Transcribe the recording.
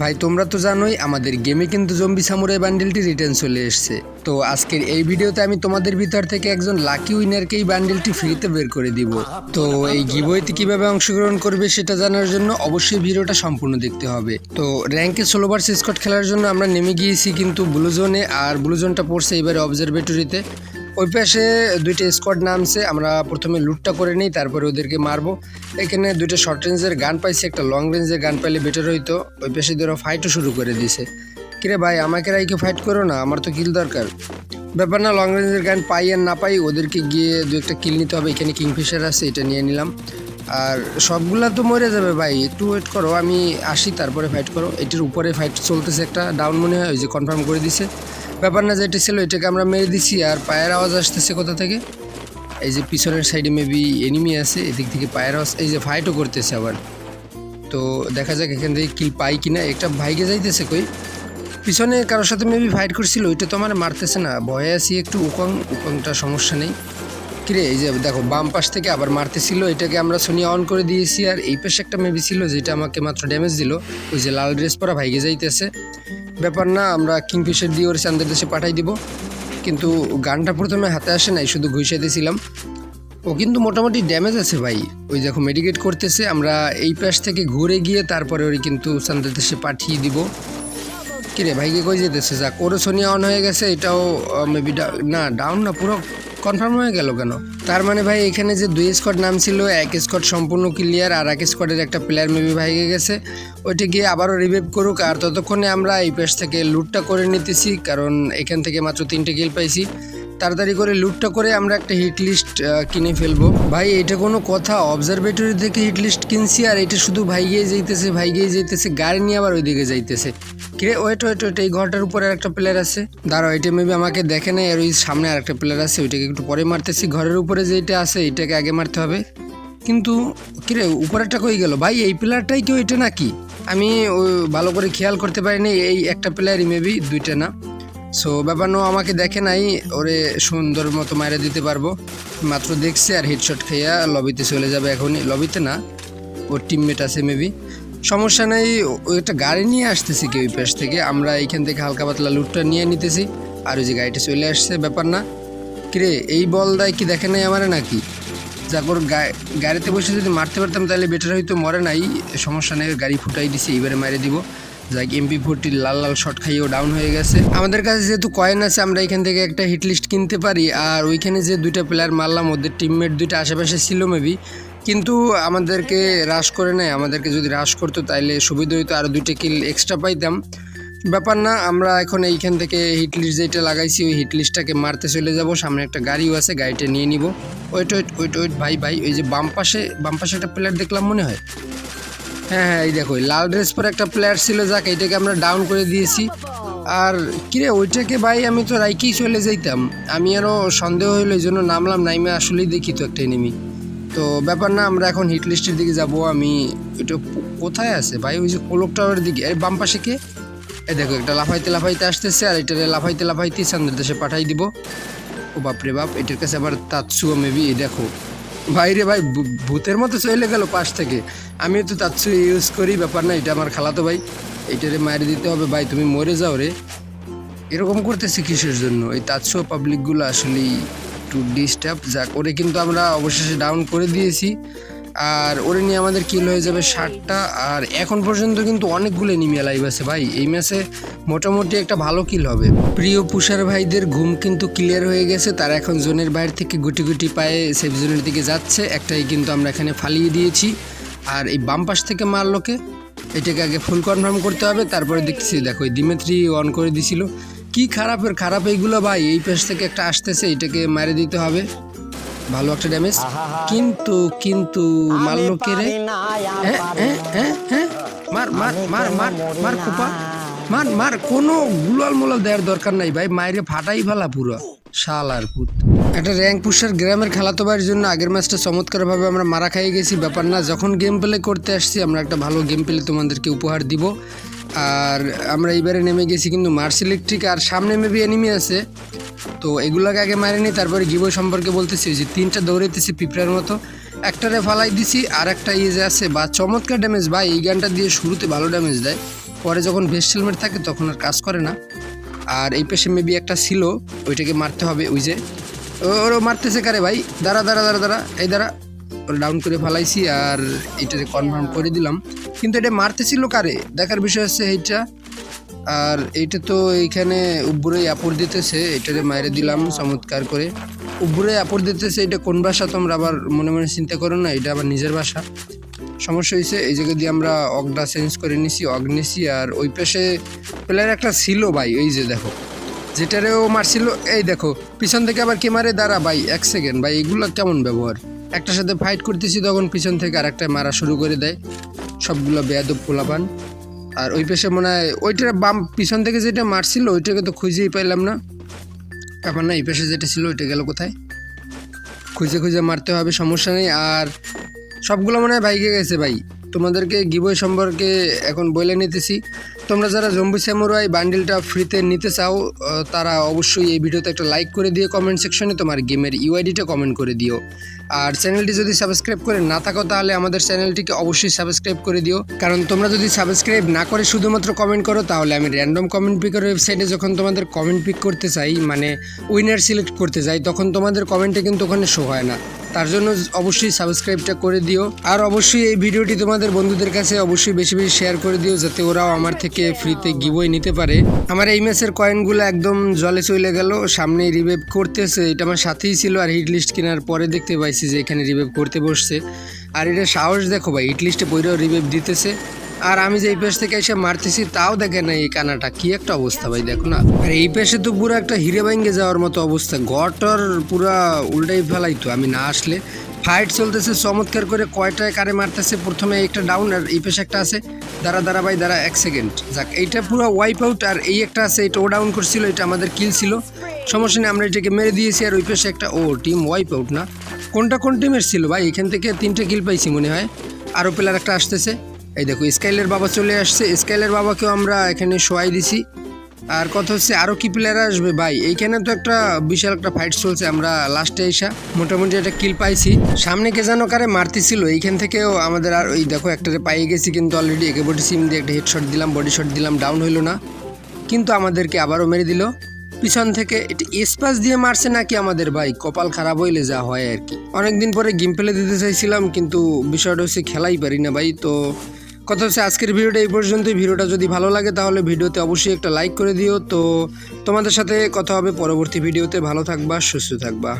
ভাই, তোমরা তো জানোই আমাদের গেমে কিন্তু জম্বি সামুরাই বান্ডেলটি রিটার্ন চলে এসেছে। তো আজকের এই ভিডিওতে আমি তোমাদের ভিতর থেকে একজন লাকি উইনারকে এই বান্ডেলটি ফ্রিতে বের করে দিব। তো এই গিবইতে কীভাবে অংশগ্রহণ করবে সেটা জানার জন্য অবশ্যই ভিডিওটা সম্পূর্ণ দেখতে হবে। তো র্যাঙ্কে ষোলো বার স্কট খেলার জন্য আমরা নেমে গিয়েছি কিন্তু ব্লু জোনে আর ব্লু জোনটা পড়ছে এবারে অবজারভেটরিতে ওই পাশে দুইটা স্কোয়াড নামছে, আমরা প্রথমে লুটটা করে নিই, তারপরে ওদেরকে মারবো। এখানে দুইটা শর্ট রেঞ্জের গান পাইছে, একটা লং রেঞ্জের গান পাইলে বেটার হইতো। ওই পাশে ধরো ফাইটও শুরু করে দিছে। কিরে ভাই, আমাকে রাইকে ফাইট করো না, আমার তো কিল দরকার। ব্যাপার না লং রেঞ্জের গান পাই আর না পাই, ওদেরকে গিয়ে দু একটা কিল নিতে হবে। এখানে কিংফিশার আছে, এটা নিয়ে নিলাম। আর সবগুলা তো মরে যাবে ভাই, একটু ওয়েট করো, আমি আসি, তারপরে ফাইট করো। এটির উপরে ফাইট চলতেছে একটা ডাউন মনে হয়, ওই যে কনফার্ম করে দিছে। ব্যাপার না যেটা ছিল, এটাকে আমরা মেরে দিছি আর পায়ের আওয়াজ আসতেছে কোথা থেকে? এই যে পিছনের সাইডে মেবি এনিমি আছে, এদিক থেকে পায়ের আওয়াজ, এই যে ফাইটও করতেছে আবার। তো দেখা যাক এখান থেকে কিল পাই কিনা। একটা ভাইকে যাইতেছে কই? পিছনে কারোর সাথে মেবি ফাইট করছিল, ওইটা তো আমার মারতেছে না। ভয়ে আছি একটু, উকং, উকংটা সমস্যা নেই। কিরে, এই যে দেখো, বাম পাশ থেকে আবার মারতেছিল, এটাকে আমরা সোনিয়া অন করে দিয়েছি। আর এই পাশে একটা মেবি ছিল, যেটা আমাকে মাত্র ড্যামেজ দিল, ওই যে লাল ড্রেস পরা ভাইগে যাইতেছে। ব্যাপার না, আমরা কিংফিশার দিয়ে ওর চান্দের দেশে পাঠাই দিব। কিন্তু গানটা প্রথমে হাতে আসে নাই, শুধু ঘুষাইতেছিলাম। ও কিন্তু মোটামুটি ড্যামেজ আছে ভাই। ওই দেখো মেডিকেট করতেছে, আমরা এই পাশ থেকে ঘুরে গিয়ে তারপরে ওর কিন্তু চান্দের দেশে পাঠিয়ে দিব। কিরে ভাইকে কই যেতেছে যাক, ওরও সোনিয়া অন হয়ে গেছে, এটাও মেবি না ডাউন না, পুরো কনফার্ম হয়ে গেল কেন? তার মানে ভাই, এখানে যে দুই স্কট নাম ছিল, এক স্কট সম্পূর্ণ ক্লিয়ার আর এক স্কটের একটা প্লেয়ার মেবি ভাইগে গেছে। ওইটা গিয়ে আবারও রিভাইভ করুক আর ততক্ষণে আমরা এই পেশ থেকে লুটটা করে নিতেছি, কারণ এখান থেকে মাত্র তিনটে কিল পাইছি। তাড়াতাড়ি করে লুটটা করে আমরা একটা হিট লিস্ট কিনে ফেলব। ভাই, এটা কোনো কথা। অবজারভেটরি থেকে হিট লিস্ট কিনছি আর এটা শুধু ভাইগিয়ে যাইতেছে ভাইগিয়ে যাইতেছে। গাড়ি নিয়ে আবার ওইদিকে যাইতেছে। কিরে ওয়েট ওয়েট ওয়েট এই ঘরটার উপরে একটা প্লেয়ার আছে? দাঁড়াও, এটা মেবি আমাকে দেখে নেই আর ওই সামনে আর একটা প্লেয়ার আছে। ওইটাকে একটু পরে মারতেছি। ঘরের উপরে যেটা আছে এটাকে আগে মারতে হবে। কিন্তু, কিরে, উপরেরটা কই গেল? ভাই, এই প্লেয়ারটাই কেউ এটা নাকি? আমি ভালো করে খেয়াল করতে পারিনি। এই একটা প্লেয়ারই মেবি দুইটা না। সো ব্যাপার নো আমাকে দেখে নাই। ওরে সুন্দর মতো মারে দিতে পারব। মাত্র দেখছে আর হেডশট খাইয়া লবিতে চলে যাবে এখনই। লবিতে না, ওর টিমমেট আছে মেবি সমস্যা নেই একটা গাড়ি নিয়ে আসতেছি কেউ পাশ থেকে। আমরা এইখান থেকে হালকা পাতলা লুটটা নিয়ে নিতেছি। আর ওই যে গাড়িটা চলে আসছে, ব্যাপার না। কিরে, এই বল দেয় কি দেখে নাই আমারে নাকি? গা- গাড়িতে বসে যদি মারতে পারতাম, তাহলে বেটার হয়তো মরে নাই। সমস্যা নেই গাড়ি ফুটাই দিছি এবারে মারে দিব। যাক এমপি ফোরটি লাল লাল শট খাইয়েও ডাউন হয়ে গেছে। আমাদের কাছে যেহেতু কয়েন আছে, আমরা এখান থেকে একটা হিট লিস্ট কিনতে পারি। আর ওইখানে যে দুইটা প্লেয়ার মারলাম, ওদের টিমমেট দুইটা আশেপাশে ছিল মেবি কিন্তু আমাদেরকে হ্রাস করে নেয় আমাদেরকে যদি হ্রাস করতো, তাইলে সুবিধা হইতো আরও দুইটা কিল এক্সট্রা পাইতাম। ব্যাপার না, আমরা এখন এইখান থেকে হিট লিস্ট যেটা লাগাইছি, ওই হিট লিস্টটাকে মারতে চলে যাব। সামনে একটা গাড়িও আছে, গাড়িটা নিয়ে নিব। ওয়েট ওয়েট ওয়েট ওয়েট, ভাই ভাই, ওই যে বাম পাশে বাম পাশে একটা প্লেয়ার দেখলাম মনে হয়। হ্যাঁ হ্যাঁ এই দেখো লাল ড্রেস পরে একটা প্লেয়ার ছিল, যাক, এটাকে আমরা ডাউন করে দিয়েছি। আর কিরে, ওইটাকে ভাই আমি তো রাইকেই চলে যাইতাম। আমি আরও সন্দেহ হইল, এই জন্য নামলাম, নাইমে আসলেই দেখি তো একটা এনিমি তো ব্যাপার না, আমরা এখন হিট লিস্টের দিকে যাব, আমি কো- কোথায় আছে? ভাই, ওই যে কোলক টাওয়ারের দিকে, এই বাম পাশে কে? এই দেখো, একটা লাফাইতে লাফাইতে আসতেছে, আর এটা লাফাইতে লাফাইতে সামনের দেশে পাঠাই দিব। ও বাপরে বাপ, এটার কাছে আবার তাৎসুও মেবি এই দেখো। ভাই রে ভাই ভূতের মতো চলে গেল পাশ থেকে। আমি তো তার ইউজ করি, ব্যাপার না, এটা আমার খালাতো ভাই। এইটারে মারি দিতে হবে, ভাই, তুমি মরে যাও রে। এরকম করতেছি কিসের জন্য? এই তাৎস পাবলিকগুলো আসলেই টু ডিস্টার্ব যা করে কিন্তু আমরা অবশেষে ডাউন করে দিয়েছি। আর ওরে নিয়ে আমাদের কিল হয়ে যাবে ষাটটা। আর এখন পর্যন্ত কিন্তু অনেকগুলো এনিমি লাইভ আছে ভাই। এই ম্যাচে মোটামুটি একটা ভালো কিল হবে। প্রিয় পুষার ভাইদের ঘুম কিন্তু ক্লিয়ার হয়ে গেছে। তারা এখন জোনের বাইরে থেকে গুটি গুটি পায়ে সেফ জোনের দিকে যাচ্ছে। একটাই কিন্তু আমরা এখানে ফালিয়ে দিয়েছি। আর এই বাম পাশ থেকে মারলোকে এটাকে আগে ফুল কনফার্ম করতে হবে। তারপরে দেখতেছি, দেখো, এই দিমেত্রি অন করে দিছিল। কি খারাপের, খারাপ এইগুলো ভাই। এই পেশ থেকে একটা আসতেছে, এটাকে মারে দিতে হবে। ভালো একটা ড্যামেজ কিন্তু কিন্তু মারলো কে রে মার মার মার মার মার কুপা মার মার কোনো গুলাল মোলাল দেওয়ার দরকার নাই ভাই মায়েরে ফাটাই ফেলা পুরো। শাল আর পুত। একটা র্যাঙ্ক পুষার গ্রামের খেলাতো ভাইয়ের জন্য আগের ম্যাচটা চমৎকারভাবে আমরা মারা খাইয়ে গেছি। ব্যাপার না যখন গেম প্লে করতে আসছি আমরা একটা ভালো গেম প্লে তোমাদেরকে উপহার দিব। আর আমরা এইবারে নেমে গেছি কিন্তু মার্স ইলেকট্রিক আর সামনে মেবি এনিমি আছে। তো এগুলোকে আগে মারিনি তারপরে গিবো সম্পর্কে বলতেছি যে তিনটা দৌড়াইতেছি পিঁপড়ার মতো। একটারে ফালাই দিছি আর একটা ইয়ে যে আছে, বা চমৎকার ড্যামেজ ভাই এই গানটা দিয়ে শুরুতে ভালো ড্যামেজ দেয়। পরে যখন ভেস্ট হেলমেট থাকে, তখন আর কাজ করে না। আর এই পেশে মেবি একটা ছিল, ওইটাকে মারতে হবে, ওই যে ওরও মারতেছে কারে ভাই? দাঁড়া দাঁড়া দাঁড়া দাঁড়া, এই দাঁড়া। ডাউন করে ফেলাইছি আর এটাকে কনফার্ম করে দিলাম। কিন্তু এটা মারতেছিল কারে? দেখার বিষয় হচ্ছে এইটা। আর এইটা তো এইখানে উপরে আপর দিতেছে, এটারে মাইরে দিলাম চমৎকার করে। উপরে আপর দিতেছে, এটা কোন ভাষা তোমরা আবার মনে মনে চিন্তা করো না, এটা আবার নিজের ভাষা। সমস্যা হয়েছে এই জায়গা দিয়ে আমরা অগটা চেঞ্জ করে নিছি, অগ নিছি, আর ওই পাশে প্লেয়ার একটা ছিল ভাই ওই যে দেখো। যেটারেও মারছিল, এই দেখো, পিছন থেকে আবার কে মারে? দাঁড়া ভাই, এক সেকেন্ড ভাই, এগুলো কেমন ব্যবহার? একটার সাথে ফাইট করতেছি তখন পিছন থেকে আর একটা মারা শুরু করে দেয়। সবগুলো বেয়াদব পোলাপান। আর ওই পেশে মনে হয় ওইটার বাম পিছন থেকে যেটা মারছিল, ওইটাকে তো খুঁজেই পাইলাম না। ব্যাপার না, এই পেশে যেটা ছিল ওইটা গেল কোথায়? খুঁজে খুঁজে মারতে হবে, সমস্যা নেই। আর সবগুলো মনে হয় ভাইকে গেছে ভাই। তোমাদেরকে গিবই সম্পর্কে এখন বলে নিতেছি। তোমরা যারা জম্বু স্যামুরাই বান্ডিলটা ফ্রিতে নিতে চাও তারা অবশ্যই এই ভিডিওতে একটা লাইক করে দিয়ে কমেন্ট সেকশনে তোমার গেমের ইউআইডিটা কমেন্ট করে দিও। আর চ্যানেলটি যদি সাবস্ক্রাইব করে না থাকো, তাহলে আমাদের চ্যানেলটিকে অবশ্যই সাবস্ক্রাইব করে দিও। কারণ তোমরা যদি সাবস্ক্রাইব না করে শুধুমাত্র কমেন্ট করো, তাহলে আমি র্যান্ডম কমেন্ট পিকের ওয়েবসাইটে যখন তোমাদের কমেন্ট পিক করতে চাই মানে উইনার সিলেক্ট করতে যাই, তখন তোমাদের কমেন্টে কিন্তু ওখানে শো হয় না। তার জন্য অবশ্যই সাবস্ক্রাইবটা করে দিও। আর অবশ্যই এই ভিডিওটি তোমাদের বন্ধুদের কাছে অবশ্যই বেশি বেশি শেয়ার করে দিও, যাতে ওরাও আমার থেকে ফ্রিতে গিবই নিতে পারে। আমার এই ম্যাচের কয়েনগুলো একদম জলে চলে গেল সামনে রিভাইভ করতেছে। এটা আমার সাথেই ছিল আর হিট লিস্ট কেনার পরে দেখতে পাইছি যে এখানে রিভাইভ করতে বসছে। আর এটা সাহস দেখো ভাই হিট লিস্টে পইরেও রিভাইভ দিতেছে। আর আমি যে এই পেশ থেকে এসে মারতেছি, তাও দেখে না এই কানাটা। কি একটা অবস্থা ভাই, দেখো না। আর এই পেশে তো পুরো একটা হিরে ভাঙ্গে যাওয়ার মতো অবস্থা। গটর পুরা উল্টাই ফেলাই তো আমি না আসলে। ফাইট চলতেছে, চমৎকার করে কয়টায় কারে মারতেছে, প্রথমে একটা ডাউন আর এই পেশে একটা আছে। দাঁড়া দাঁড়া ভাই, দাঁড়া, এক সেকেন্ড যাক, এইটা পুরো ওয়াইপ আউট আর এই একটা আছে, এটা ও ডাউন করছিল, এটা আমাদের কিল ছিল। সমস্যা নেই, আমরা এটাকে মেরে দিয়েছি আর ওই পেশে একটা, ও টিম ওয়াইপ আউট না। কোনটা কোন টিমের ছিল ভাই? এখান থেকে তিনটে কিল পাইছি মনে হয়। আরও প্লেয়ার একটা আসতেছে। এই দেখো স্কাইলের বাবা চলে আসছে। স্কাইলের বাবাকেও আমরা এখানে শোয়াই দিছি। আর কথা হচ্ছে আরও কি প্লেয়ার আসবে? ভাই, এইখানে তো একটা বিশাল একটা ফাইট চলছে আমরা লাস্টে এসা। মোটামুটি একটা কিল পাইছি। সামনে কে যেন কারে মারতেছিল, এইখান থেকেও আমাদের আর ওই দেখো একটারে পাইয়ে গেছি, কিন্তু অলরেডি একে বডি সিম দিয়ে একটা হেডশট দিলাম বডি শট দিলাম ডাউন হইল না। কিন্তু আমাদেরকে আবারও মেরে দিল। পিছন থেকে এটি স্পাস দিয়ে মারছে নাকি আমাদের ভাই? কপাল খারাপ হইলে যা হয় আর কি। অনেকদিন পরে গেম প্লে দিতে চাইছিলাম, কিন্তু বিষয়টা হচ্ছে খেলাই পারি না ভাই, তো কথা হচ্ছে আজকের ভিডিওটা এই পর্যন্তই। ভিডিওটা যদি ভালো লাগে তাহলে ভিডিওতে অবশ্যই একটা লাইক করে দিও। তো তোমাদের সাথে কথা হবে পরবর্তী ভিডিওতে। ভালো থাকবা, সুস্থ থাকবা।